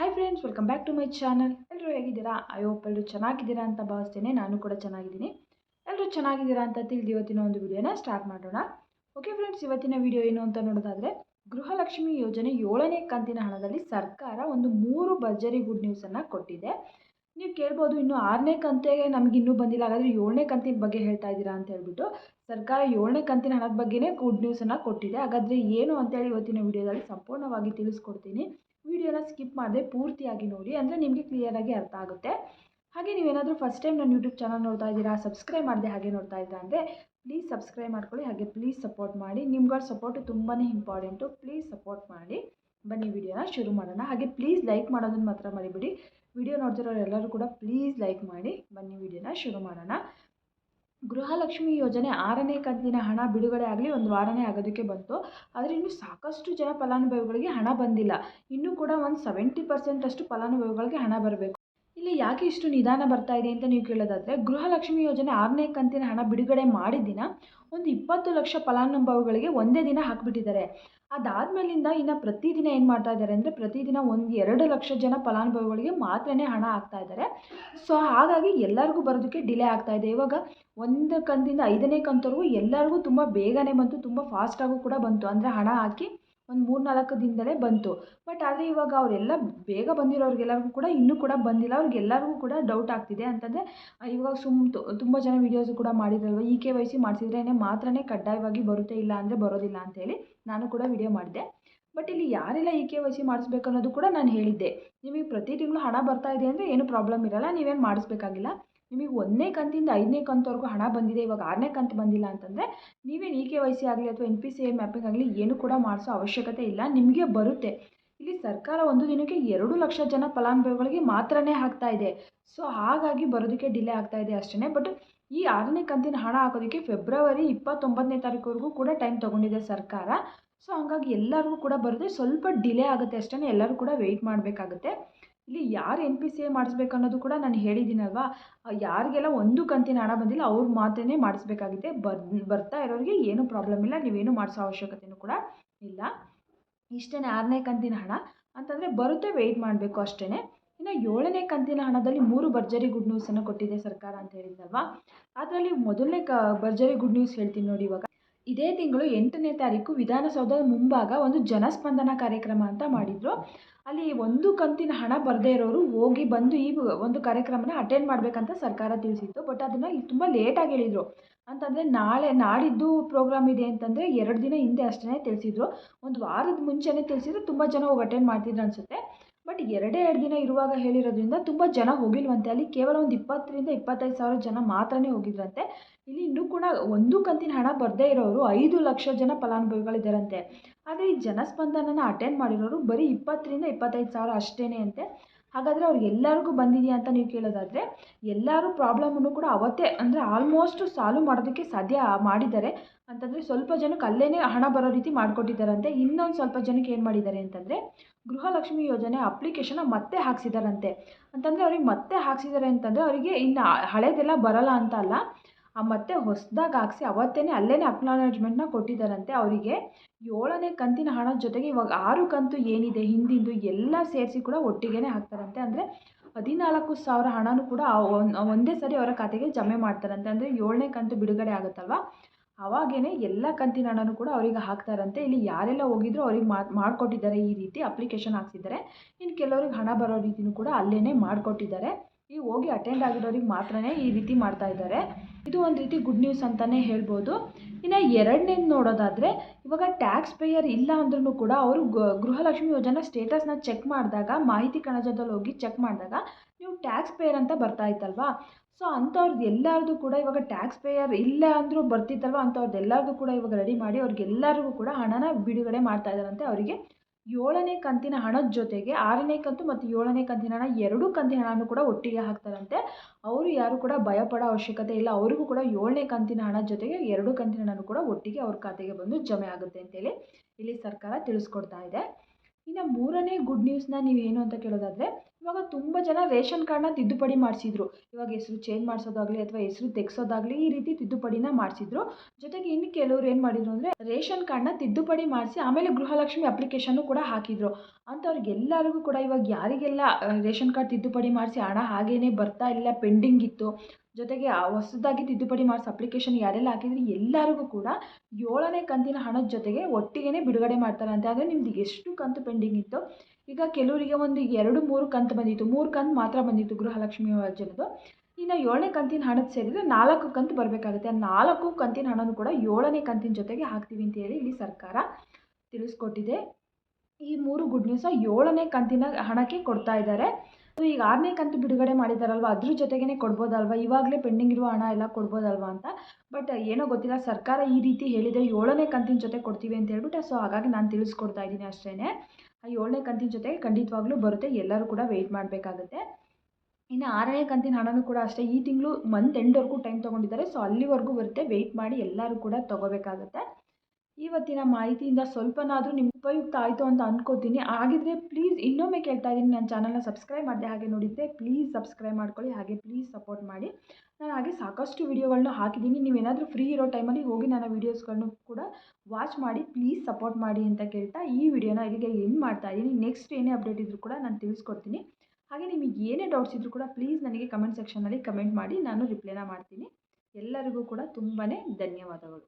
Hi friends welcome back to my channel ಎಲ್ಲರೂ ಹೇಗಿದ್ದೀರಾ? I hope ಎಲ್ಲರೂ ಚೆನ್ನಾಗಿದ್ದೀರಾ ಅಂತ ಭಾವಿಸ್ತೇನೆ. ನಾನು ಕೂಡ ಚೆನ್ನಾಗಿದ್ದೀನಿ. ಎಲ್ಲರೂ ಚೆನ್ನಾಗಿದ್ದೀರಾ ಅಂತ ತಿಳಿದು ಇವತ್ತಿನ ಒಂದು ವಿಡಿಯೋನ ಸ್ಟಾರ್ಟ್ ಮಾಡೋಣ. ಓಕೆ ಫ್ರೆಂಡ್ಸ್ ಇವತ್ತಿನ ವಿಡಿಯೋ ಏನು ಅಂತ ನೋಡೋದಾದರೆ, ಗೃಹಲಕ್ಷ್ಮಿ ಯೋಜನೆ ಏಳನೇ ಕಂತಿನ ಹಣದಲ್ಲಿ ಸರ್ಕಾರ ಒಂದು ಮೂರು ಭರ್ಜರಿ ಗುಡ್ ನ್ಯೂಸನ್ನು ಕೊಟ್ಟಿದೆ. ನೀವು ಕೇಳ್ಬೋದು ಇನ್ನು ಆರನೇ ಕಂತೆಗೆ ನಮಗೆ ಇನ್ನೂ ಬಂದಿಲ್ಲ. ಹಾಗಾದರೆ ಏಳನೇ ಕಂತಿನ ಬಗ್ಗೆ ಹೇಳ್ತಾ ಇದ್ದೀರಾ ಅಂತ ಹೇಳ್ಬಿಟ್ಟು, ಸರ್ಕಾರ ಏಳನೇ ಕಂತಿನ ಹಣದ ಬಗ್ಗೆನೇ ಗುಡ್ ನ್ಯೂಸನ್ನು ಕೊಟ್ಟಿದೆ. ಹಾಗಾದರೆ ಏನು ಅಂತೇಳಿ ಇವತ್ತಿನ ವಿಡಿಯೋದಲ್ಲಿ ಸಂಪೂರ್ಣವಾಗಿ ತಿಳಿಸ್ಕೊಡ್ತೀನಿ. ವಿಡಿಯೋನ ಸ್ಕಿಪ್ ಮಾಡದೆ ಪೂರ್ತಿಯಾಗಿ ನೋಡಿ, ಅಂದರೆ ನಿಮಗೆ ಕ್ಲಿಯರಾಗಿ ಅರ್ಥ ಆಗುತ್ತೆ. ಹಾಗೆ ನೀವೇನಾದರೂ ಫಸ್ಟ್ ಟೈಮ್ ನನ್ನ ಯೂಟ್ಯೂಬ್ ಚಾನಲ್ ನೋಡ್ತಾ ಇದ್ದೀರಾ ಸಬ್ಸ್ಕ್ರೈಬ್ ಮಾಡಿದೆ ಹಾಗೆ ನೋಡ್ತಾ ಇದ್ದೀರಾ ಅಂದರೆ ಪ್ಲೀಸ್ ಸಬ್ಸ್ಕ್ರೈಬ್ ಮಾಡ್ಕೊಳ್ಳಿ, ಹಾಗೆ ಪ್ಲೀಸ್ ಸಪೋರ್ಟ್ ಮಾಡಿ. ನಿಮ್ಗಳ ಸಪೋರ್ಟ್ ತುಂಬಾ ಇಂಪಾರ್ಟೆಂಟು ಪ್ಲೀಸ್ ಸಪೋರ್ಟ್ ಮಾಡಿ. ಬನ್ನಿ ವಿಡಿಯೋನ ಶುರು ಮಾಡೋಣ. ಹಾಗೆ ಪ್ಲೀಸ್ ಲೈಕ್ ಮಾಡೋದನ್ನು ಮಾತ್ರ ಮರಿಬಿಡಿ. ವಿಡಿಯೋ ನೋಡ್ತಿರೋರು ಎಲ್ಲರೂ ಕೂಡ ಪ್ಲೀಸ್ ಲೈಕ್ ಮಾಡಿ. ಬನ್ನಿ ವಿಡಿಯೋನ ಶುರು ಮಾಡೋಣ. ಗೃಹಲಕ್ಷ್ಮಿ ಯೋಜನೆ ಆರನೇ ಕಂತಿನ ಹಣ ಬಿಡುಗಡೆ ಆಗಲಿ ಒಂದು ವಾರನೇ ಆಗೋದಕ್ಕೆ ಬಂತು. ಆದರೆ ಇನ್ನೂ ಸಾಕಷ್ಟು ಜನ ಫಲಾನುಭವಿಗಳಿಗೆ ಹಣ ಬಂದಿಲ್ಲ. ಇನ್ನೂ ಕೂಡ ಒಂದು ಸೆವೆಂಟಿ ಪರ್ಸೆಂಟಷ್ಟು ಫಲಾನುಭವಿಗಳಿಗೆ ಹಣ ಬರಬೇಕು. ಇಲ್ಲಿ ಯಾಕೆ ಇಷ್ಟು ನಿಧಾನ ಬರ್ತಾ ಇದೆ ಅಂತ ನೀವು ಕೇಳೋದಾದರೆ, ಗೃಹಲಕ್ಷ್ಮಿ ಯೋಜನೆ ಆರನೇ ಕಂತಿನ ಹಣ ಬಿಡುಗಡೆ ಮಾಡಿದ ದಿನ ಒಂದು ಇಪ್ಪತ್ತು ಲಕ್ಷ ಫಲಾನುಭವಿಗಳಿಗೆ ಒಂದೇ ದಿನ ಹಾಕಿಬಿಟ್ಟಿದ್ದಾರೆ. ಅದಾದಮೇಲಿಂದ ಇನ್ನು ಪ್ರತಿದಿನ ಏನು ಮಾಡ್ತಾ ಇದ್ದಾರೆ ಅಂದರೆ ಪ್ರತಿದಿನ ಒಂದು ಎರಡು ಲಕ್ಷ ಜನ ಫಲಾನುಭವಿಗಳಿಗೆ ಮಾತ್ರನೇ ಹಣ ಹಾಕ್ತಾ ಇದ್ದಾರೆ. ಸೊ ಹಾಗಾಗಿ ಎಲ್ಲರಿಗೂ ಬರೋದಕ್ಕೆ ಡಿಲೇ ಆಗ್ತಾ ಇದೆ. ಇವಾಗ ಒಂದು ಕಂತಿಂದ ಐದನೇ ಕಂತವರೆಗೂ ಎಲ್ಲರಿಗೂ ತುಂಬ ಬೇಗನೆ ಬಂತು, ತುಂಬ ಫಾಸ್ಟಾಗೂ ಕೂಡ ಬಂತು. ಅಂದರೆ ಹಣ ಹಾಕಿ ಒಂದು ಮೂರು ನಾಲ್ಕು ದಿನದಲ್ಲೇ ಬಂತು. ಬಟ್ ಆದರೆ ಇವಾಗ ಅವರೆಲ್ಲ ಬೇಗ ಬಂದಿರೋರಿಗೆಲ್ಲರಿಗೂ ಕೂಡ ಇನ್ನೂ ಕೂಡ ಬಂದಿಲ್ಲ. ಅವ್ರಿಗೆಲ್ಲರಿಗೂ ಕೂಡ ಡೌಟ್ ಆಗ್ತಿದೆ ಅಂತಂದರೆ ಇವಾಗ ಸುಮ್ ತುಂಬ ಜನ ವೀಡಿಯೋಸು ಕೂಡ ಮಾಡಿದ್ರಲ್ವ? ಇ ಕೆ ವೈ ಸಿ ಮಾಡಿಸಿದ್ರೇ ಮಾತ್ರನೇ ಕಡ್ಡಾಯವಾಗಿ ಬರುತ್ತೆ ಇಲ್ಲ ಅಂದರೆ ಬರೋದಿಲ್ಲ ಅಂತೇಳಿ ನಾನು ಕೂಡ ವೀಡಿಯೋ ಮಾಡಿದೆ. ಬಟ್ ಇಲ್ಲಿ ಯಾರೆಲ್ಲ ಇ ಕೆ ವೈ ಸಿ ಮಾಡಿಸ್ಬೇಕು ಅನ್ನೋದು ಕೂಡ ನಾನು ಹೇಳಿದ್ದೆ. ನಿಮಗೆ ಪ್ರತಿ ತಿಂಗಳು ಹಣ ಬರ್ತಾ ಇದೆ ಅಂದರೆ ಏನು ಪ್ರಾಬ್ಲಮ್ ಇರಲ್ಲ. ನೀವೇನು ಮಾಡಿಸ್ಬೇಕಾಗಿಲ್ಲ. ನಿಮಗೆ ಒಂದನೇ ಕಂತಿಂದ ಐದನೇ ಕಂತವರೆಗೂ ಹಣ ಬಂದಿದೆ, ಇವಾಗ ಆರನೇ ಕಂತು ಬಂದಿಲ್ಲ ಅಂತಂದರೆ ನೀವೇನು ಇ ಕೆ ವೈ ಸಿ ಆಗಲಿ ಅಥವಾ N P C A mapping ಆಗಲಿ ಏನು ಕೂಡ ಮಾಡಿಸೋ ಅವಶ್ಯಕತೆ ಇಲ್ಲ, ನಿಮಗೆ ಬರುತ್ತೆ. ಇಲ್ಲಿ ಸರ್ಕಾರ ಒಂದು ದಿನಕ್ಕೆ ಎರಡು ಲಕ್ಷ ಜನ ಫಲಾನುಭವಿಗಳಿಗೆ ಮಾತ್ರನೇ ಹಾಕ್ತಾ ಇದೆ. ಸೊ ಹಾಗಾಗಿ ಬರೋದಕ್ಕೆ ಡಿಲೇ ಆಗ್ತಾ ಇದೆ ಅಷ್ಟೇ ಬಟ್ ಈ ಆರನೇ ಕಂತಿನ ಹಣ ಹಾಕೋದಕ್ಕೆ ಫೆಬ್ರವರಿ ಇಪ್ಪತ್ತೊಂಬತ್ತನೇ ತಾರೀಕುವರೆಗೂ ಕೂಡ ಟೈಮ್ ತೊಗೊಂಡಿದೆ ಸರ್ಕಾರ. ಸೊ ಹಂಗಾಗಿ ಎಲ್ಲರಿಗೂ ಕೂಡ ಬರೋದೇ ಸ್ವಲ್ಪ ಡಿಲೇ ಆಗುತ್ತೆ ಅಷ್ಟೇ ಎಲ್ಲರೂ ಕೂಡ ವೆಯ್ಟ್ ಮಾಡಬೇಕಾಗುತ್ತೆ. ಇಲ್ಲಿ ಯಾರು ಎನ್ ಪಿ ಸಿ ಎ ಮಾಡಿಸ್ಬೇಕು ಅನ್ನೋದು ಕೂಡ ನಾನು ಹೇಳಿದ್ದೀನಲ್ವಾ? ಯಾರಿಗೆಲ್ಲ ಒಂದು ಕಂತಿನ ಹಣ ಬಂದಿಲ್ಲ, ಅವ್ರು ಮಾತ್ರನೇ ಮಾಡಿಸ್ಬೇಕಾಗಿದೆ ಬರ್ ಬರ್ತಾ ಇರೋರಿಗೆ ಏನೂ ಪ್ರಾಬ್ಲಮ್ ಇಲ್ಲ, ನೀವೇನು ಮಾಡಿಸೋ ಅವಶ್ಯಕತೆಯೂ ಕೂಡ ಇಲ್ಲ. ಇಷ್ಟೇ ಆರನೇ ಕಂತಿನ ಹಣ. ಅಂತಂದರೆ ಬರುತ್ತೆ ವೆಯ್ಟ್ ಮಾಡಬೇಕು ಅಷ್ಟೇ ಇನ್ನು ಏಳನೇ ಕಂತಿನ ಹಣದಲ್ಲಿ ಮೂರು ಭರ್ಜರಿ ಗುಡ್ ನ್ಯೂಸನ್ನು ಕೊಟ್ಟಿದೆ ಸರ್ಕಾರ ಅಂತ ಹೇಳಿದ್ನಲ್ವಾ ಅದರಲ್ಲಿ ಮೊದಲನೇ ಕ, ಭರ್ಜರಿ ಗುಡ್ ನ್ಯೂಸ್ ಹೇಳ್ತೀನಿ ನೋಡಿ ಇವಾಗ. ಇದೇ ತಿಂಗಳು ಎಂಟನೇ ತಾರೀಕು ವಿಧಾನಸೌಧದ ಮುಂಭಾಗ ಒಂದು ಜನಸ್ಪಂದನ ಕಾರ್ಯಕ್ರಮ ಅಂತ ಮಾಡಿದರು. ಅಲ್ಲಿ ಒಂದು ಕಂತಿನ ಹಣ ಬರದೇ ಇರೋರು ಹೋಗಿ ಬಂದು ಈ ಒಂದು ಕಾರ್ಯಕ್ರಮನ ಅಟೆಂಡ್ ಮಾಡಬೇಕಂತ ಸರ್ಕಾರ ತಿಳಿಸಿತ್ತು. ಬಟ್ ಅದನ್ನು ಇಲ್ಲಿ ತುಂಬ ಲೇಟಾಗಿ ಹೇಳಿದರು. ಅಂತಂದರೆ ನಾಳೆ ನಾಡಿದ್ದು ಪ್ರೋಗ್ರಾಮ್ ಇದೆ ಅಂತಂದರೆ ಎರಡು ದಿನ ಹಿಂದೆ ಅಷ್ಟೇ ತಿಳಿಸಿದ್ರು. ಒಂದು ವಾರದ ಮುಂಚೆನೇ ತಿಳಿಸಿದ್ರೆ ತುಂಬ ಜನ ಹೋಗಿ ಅಟೆಂಡ್ ಮಾಡ್ತಿದ್ರು ಅನಿಸುತ್ತೆ. ಬಟ್ ಎರಡೇ ಎರಡು ದಿನ ಇರುವಾಗ ಹೇಳಿರೋದ್ರಿಂದ ತುಂಬ ಜನ ಹೋಗಿಲ್ವಂತೆ. ಅಲ್ಲಿ ಕೇವಲ ಒಂದು ಇಪ್ಪತ್ತರಿಂದ ಇಪ್ಪತ್ತೈದು ಸಾವಿರ ಜನ ಮಾತ್ರನೇ ಹೋಗಿದ್ರಂತೆ. ಇಲ್ಲಿ ಇನ್ನೂ ಕೂಡ ಒಂದು ಕಂತಿನ ಹಣ ಬರದೇ ಇರೋರು ಐದು ಲಕ್ಷ ಜನ ಫಲಾನುಭವಿಗಳಿದ್ದಾರಂತೆ. ಆದರೆ ಈ ಜನಸ್ಪಂದನನ ಅಟೆಂಡ್ ಮಾಡಿರೋರು ಬರೀ ಇಪ್ಪತ್ತರಿಂದ ಇಪ್ಪತ್ತೈದು ಸಾವಿರ ಅಷ್ಟೇ ಅಂತೆ. ಹಾಗಾದರೆ ಅವ್ರು ಎಲ್ಲರಿಗೂ ಬಂದಿದೆಯಾ ಅಂತ ನೀವು ಕೇಳೋದಾದರೆ, ಎಲ್ಲರೂ ಪ್ರಾಬ್ಲಮನ್ನು ಕೂಡ ಅವತ್ತೇ ಅಂದರೆ ಆಲ್ಮೋಸ್ಟ್ ಸಾಲ್ವ್ ಮಾಡೋದಕ್ಕೆ ಸಾಧ್ಯ ಮಾಡಿದ್ದಾರೆ. ಅಂತಂದರೆ ಸ್ವಲ್ಪ ಜನಕ್ಕೆ ಅಲ್ಲೇ ಹಣ ಬರೋ ರೀತಿ ಮಾಡಿಕೊಟ್ಟಿದ್ದಾರಂತೆ. ಇನ್ನೊಂದು ಸ್ವಲ್ಪ ಜನಕ್ಕೆ ಏನು ಮಾಡಿದ್ದಾರೆ ಅಂತಂದರೆ, ಗೃಹಲಕ್ಷ್ಮಿ ಯೋಜನೆ ಅಪ್ಲಿಕೇಶನ್ನ ಮತ್ತೆ ಹಾಕ್ಸಿದ್ದಾರಂತೆ ಅಂತಂದರೆ ಅವ್ರಿಗೆ ಮತ್ತೆ ಹಾಕ್ಸಿದ್ದಾರೆ ಅಂತಂದರೆ ಅವರಿಗೆ ಇನ್ನು ಹಳೆಯದೆಲ್ಲ ಬರಲ್ಲ ಅಂತ ಅಲ್ಲ. ಮತ್ತೆ ಹೊಸದಾಗಿ ಹಾಕ್ಸಿ ಅವತ್ತೇ ಅಲ್ಲೇ ಅಕ್ನಾಲಜ್ಮೆಂಟ್ನ ಕೊಟ್ಟಿದ್ದಾರಂತೆ ಅವರಿಗೆ. ಏಳನೇ ಕಂತಿನ ಹಣದ ಜೊತೆಗೆ ಇವಾಗ ಆರು ಕಂತು ಏನಿದೆ ಹಿಂದಿಂದು ಎಲ್ಲ ಸೇರಿಸಿ ಕೂಡ ಒಟ್ಟಿಗೆ ಹಾಕ್ತಾರಂತೆ. ಅಂದರೆ ಹದಿನಾಲ್ಕು ಸಾವಿರ ಹಣನೂ ಕೂಡ ಒಂದೇ ಸರಿ ಅವರ ಖಾತೆಗೆ ಜಮೆ ಮಾಡ್ತಾರಂತೆ. ಅಂದರೆ ಏಳನೇ ಕಂತು ಬಿಡುಗಡೆ ಆಗುತ್ತಲ್ವ? ಅವಾಗೇ ಎಲ್ಲ ಕಂತಿನ ಹಣನೂ ಕೂಡ ಅವರಿಗೆ ಹಾಕ್ತಾರಂತೆ. ಇಲ್ಲಿ ಯಾರೆಲ್ಲ ಹೋಗಿದ್ರು ಅವ್ರಿಗೆ ಮಾಡಿಕೊಟ್ಟಿದ್ದಾರೆ ಈ ರೀತಿ ಅಪ್ಲಿಕೇಶನ್ ಹಾಕ್ಸಿದ್ದಾರೆ. ಇನ್ನು ಕೆಲವ್ರಿಗೆ ಹಣ ಬರೋ ರೀತಿನೂ ಕೂಡ ಅಲ್ಲೇ ಮಾಡಿಕೊಟ್ಟಿದ್ದಾರೆ. ಈ ಹೋಗಿ ಅಟೆಂಡ್ ಆಗಿರೋರಿಗೆ ಮಾತ್ರನೇ ಈ ರೀತಿ ಮಾಡ್ತಾ ಇದ್ದಾರೆ. ಇದು ಒಂದು ರೀತಿ ಗುಡ್ ನ್ಯೂಸ್ ಅಂತಲೇ ಹೇಳ್ಬೋದು. ಇನ್ನು ಎರಡನೇದು ನೋಡೋದಾದರೆ, ಇವಾಗ ಟ್ಯಾಕ್ಸ್ ಪೇಯರ್ ಇಲ್ಲ ಅಂದ್ರೂ ಕೂಡ ಅವರು ಗೃಹಲಕ್ಷ್ಮಿ ಯೋಜನೆ ಸ್ಟೇಟಸ್ನ ಚೆಕ್ ಮಾಡಿದಾಗ, ಮಾಹಿತಿ ಕಣಜದಲ್ಲಿ ಹೋಗಿ ಚೆಕ್ ಮಾಡಿದಾಗ ನೀವು ಟ್ಯಾಕ್ಸ್ ಪೇಯರ್ ಅಂತ ಬರ್ತಾ ಇತ್ತಲ್ವಾ? ಸೊ ಅಂಥವ್ರದ್ದು ಎಲ್ಲರದು ಕೂಡ ಇವಾಗ ಟ್ಯಾಕ್ಸ್ ಪೇಯರ್ ಇಲ್ಲ ಅಂದರೂ ಬರ್ತಿತ್ತಲ್ವ? ಅಂಥವ್ರದ್ದು ಎಲ್ಲರದು ಕೂಡ ಇವಾಗ ರೆಡಿ ಮಾಡಿ ಅವ್ರಿಗೆಲ್ಲರಿಗೂ ಕೂಡ ಹಣನ ಬಿಡುಗಡೆ ಮಾಡ್ತಾ ಇದ್ದಾರಂತೆ ಅವರಿಗೆ. ಏಳನೇ ಕಂತಿನ ಹಣದ ಜೊತೆಗೆ ಆರನೇ ಕಂತು ಮತ್ತು ಏಳನೇ ಕಂತಿನ ಹಣ ಎರಡು ಕಂತಿನ ಹಣನೂ ಕೂಡ ಒಟ್ಟಿಗೆ ಹಾಕ್ತಾರಂತೆ. ಅವರು ಯಾರು ಕೂಡ ಭಯಪಡೋ ಅವಶ್ಯಕತೆ ಇಲ್ಲ. ಅವರಿಗೂ ಕೂಡ ಏಳನೇ ಕಂತಿನ ಹಣದ ಜೊತೆಗೆ ಎರಡು ಕಂತಿನ ಹಣನೂ ಕೂಡ ಒಟ್ಟಿಗೆ ಅವ್ರ ಖಾತೆಗೆ ಬಂದು ಜಮೆ ಆಗುತ್ತೆ ಅಂತೇಳಿ ಇಲ್ಲಿ ಸರ್ಕಾರ ತಿಳಿಸ್ಕೊಡ್ತಾ ಇದೆ. ಇನ್ನು ಮೂರನೇ ಗುಡ್ ನ್ಯೂಸ್ನ ನೀವು ಏನು ಅಂತ ಕೇಳೋದಾದರೆ, ಇವಾಗ ತುಂಬ ಜನ ರೇಷನ್ ಕಾರ್ಡ್ನ ತಿದ್ದುಪಡಿ ಮಾಡಿಸಿದ್ರು. ಇವಾಗ ಹೆಸರು ಚೇಂಜ್ ಮಾಡಿಸೋದಾಗಲಿ ಅಥವಾ ಹೆಸರು ತೆಗ್ಸೋದಾಗಲಿ ಈ ರೀತಿ ತಿದ್ದುಪಡಿನ ಮಾಡಿಸಿದ್ರು. ಜೊತೆಗೆ ಇನ್ನು ಕೆಲವರು ಏನು ಮಾಡಿದ್ರು ಅಂದರೆ, ರೇಷನ್ ಕಾರ್ಡ್ನ ತಿದ್ದುಪಡಿ ಮಾಡಿಸಿ ಆಮೇಲೆ ಗೃಹಲಕ್ಷ್ಮಿ ಅಪ್ಲಿಕೇಶನ್ನು ಕೂಡ ಹಾಕಿದ್ರು. ಅಂಥವ್ರಿಗೆಲ್ಲರಿಗೂ ಕೂಡ ಇವಾಗ ಯಾರಿಗೆಲ್ಲ ರೇಷನ್ ಕಾರ್ಡ್ ತಿದ್ದುಪಡಿ ಮಾಡಿಸಿ ಹಣ ಹಾಗೇ ಬರ್ತಾ ಇಲ್ಲ ಪೆಂಡಿಂಗ್ ಇತ್ತು ಜೊತೆಗೆ ಆ ಹೊಸದಾಗಿ ತಿದ್ದುಪಡಿ ಮಾಡಿಸಿ ಅಪ್ಲಿಕೇಶನ್ ಯಾರೆಲ್ಲ ಹಾಕಿದ್ರೆ ಎಲ್ಲರಿಗೂ ಕೂಡ ಏಳನೇ ಕಂತಿನ ಹಣದ ಜೊತೆಗೆ ಒಟ್ಟಿಗೆ ಬಿಡುಗಡೆ ಮಾಡ್ತಾರಂತೆ. ಆದರೆ ನಿಮ್ದು ಎಷ್ಟು ಕಂತು ಪೆಂಡಿಂಗ್ ಇತ್ತು? ಈಗ ಕೆಲವರಿಗೆ ಒಂದು ಎರಡು, ಮೂರು ಕಂತು ಬಂದಿತ್ತು. ಮೂರು ಕಂತು ಮಾತ್ರ ಬಂದಿತ್ತು ಗೃಹಲಕ್ಷ್ಮಿ ಯೋಜನೆದು. ಇನ್ನು ಏಳನೇ ಕಂತಿನ ಹಣದ ಸೇರಿದರೆ ನಾಲ್ಕು ಕಂತು ಬರಬೇಕಾಗುತ್ತೆ. ಆ ನಾಲ್ಕು ಕಂತಿನ ಹಣನೂ ಕೂಡ ಏಳನೇ ಕಂತಿನ ಜೊತೆಗೆ ಹಾಕ್ತೀವಿ ಅಂತ ಹೇಳಿ ಇಲ್ಲಿ ಸರ್ಕಾರ ತಿಳಿಸ್ಕೊಟ್ಟಿದೆ. ಈ ಮೂರು ಗುಡ್ ನ್ಯೂಸ ಏಳನೇ ಕಂತಿನ ಹಣಕ್ಕೆ ಕೊಡ್ತಾ ಇದ್ದಾರೆ. ಸೊ, ಈಗ ಆರನೇ ಕಂತು ಬಿಡುಗಡೆ ಮಾಡಿದಾರಲ್ವ? ಅದ್ರ ಜೊತೆಗೇ ಕೊಡ್ಬೋದಲ್ವ? ಇವಾಗಲೇ ಪೆಂಡಿಂಗ್ ಇರುವ ಹಣ ಎಲ್ಲ ಕೊಡ್ಬೋದಲ್ವ ಅಂತ? ಬಟ್ ಏನೋ ಗೊತ್ತಿಲ್ಲ, ಸರ್ಕಾರ ಈ ರೀತಿ ಹೇಳಿದೆ ಏಳನೇ ಕಂತಿನ ಜೊತೆ ಕೊಡ್ತೀವಿ ಅಂತ ಹೇಳ್ಬಿಟ್ಟು, ಸೊ, ಹಾಗಾಗಿ ನಾನು ತಿಳಿಸ್ಕೊಡ್ತಾ ಇದ್ದೀನಿ ಅಷ್ಟೇ ಆ ಏಳನೇ ಕಂತಿನ ಜೊತೆಗೆ ಖಂಡಿತವಾಗ್ಲೂ ಬರುತ್ತೆ. ಎಲ್ಲರೂ ಕೂಡ ವೆಯ್ಟ್ ಮಾಡಬೇಕಾಗುತ್ತೆ. ಇನ್ನು ಆರನೇ ಕಂತಿನ ಹಣನೂ ಕೂಡ ಅಷ್ಟೇ. ಈ ತಿಂಗಳು ಮಂತ್ ಎಂಡ್ವರೆಗೂ ಟೈಮ್ ತೊಗೊಂಡಿದ್ದಾರೆ. ಸೊ, ಅಲ್ಲಿವರೆಗೂ ಬರುತ್ತೆ. ವೆಯ್ಟ್ ಮಾಡಿ ಎಲ್ಲರೂ ಕೂಡ ತೊಗೋಬೇಕಾಗುತ್ತೆ. ಇವತ್ತಿನ ಮಾಹಿತಿಯಿಂದ ಸ್ವಲ್ಪನಾದರೂ ನಿಮ್ಗೆ ಉಪಯುಕ್ತ ಆಯಿತು ಅಂತ ಅಂದ್ಕೋತೀನಿ ಹಾಗಿದ್ರೆ ಪ್ಲೀಸ್ ಇನ್ನೊಮ್ಮೆ ಕೇಳ್ತಾ ಇದ್ದೀನಿ. ನನ್ನ ಚಾನಲ್ನ ಸಬ್ಸ್ಕ್ರೈಬ್ ಮಾಡಿದೆ ಹಾಗೆ ನೋಡಿದ್ದೆ ಪ್ಲೀಸ್ ಸಬ್ಸ್ಕ್ರೈಬ್ ಮಾಡ್ಕೊಳ್ಳಿ. ಹಾಗೆ ಪ್ಲೀಸ್ ಸಪೋರ್ಟ್ ಮಾಡಿ. ನಾನು ಹಾಗೆ ಸಾಕಷ್ಟು ವೀಡಿಯೋಗಳನ್ನ ಹಾಕಿದ್ದೀನಿ. ನೀವೇನಾದರೂ ಫ್ರೀ ಇರೋ ಟೈಮಲ್ಲಿ ಹೋಗಿ ನನ್ನ ವೀಡಿಯೋಸ್ಗಳನ್ನು ಕೂಡ ವಾಚ್ ಮಾಡಿ ಪ್ಲೀಸ್ ಸಪೋರ್ಟ್ ಮಾಡಿ ಅಂತ ಕೇಳ್ತಾ ಈ ವಿಡಿಯೋನ ಇಲ್ಲಿಗೆ ಎಂಡ್ ಮಾಡ್ತಾ ಇದ್ದೀನಿ. ನೆಕ್ಸ್ಟ್ ಏನೇ ಅಪ್ಡೇಟ್ ಇದ್ದರೂ ಕೂಡ ನಾನು ತಿಳಿಸ್ಕೊಡ್ತೀನಿ. ಹಾಗೆ ನಿಮಗೆ ಏನೇ ಡೌಟ್ಸ್ ಇದ್ದರೂ ಕೂಡ ಪ್ಲೀಸ್ ನನಗೆ ಕಮೆಂಟ್ ಸೆಕ್ಷನಲ್ಲಿ ಕಮೆಂಟ್ ಮಾಡಿ ನಾನು ರಿಪ್ಲೈನ ಮಾಡ್ತೀನಿ. ಎಲ್ಲರಿಗೂ ಕೂಡ ತುಂಬಾ ಧನ್ಯವಾದಗಳು.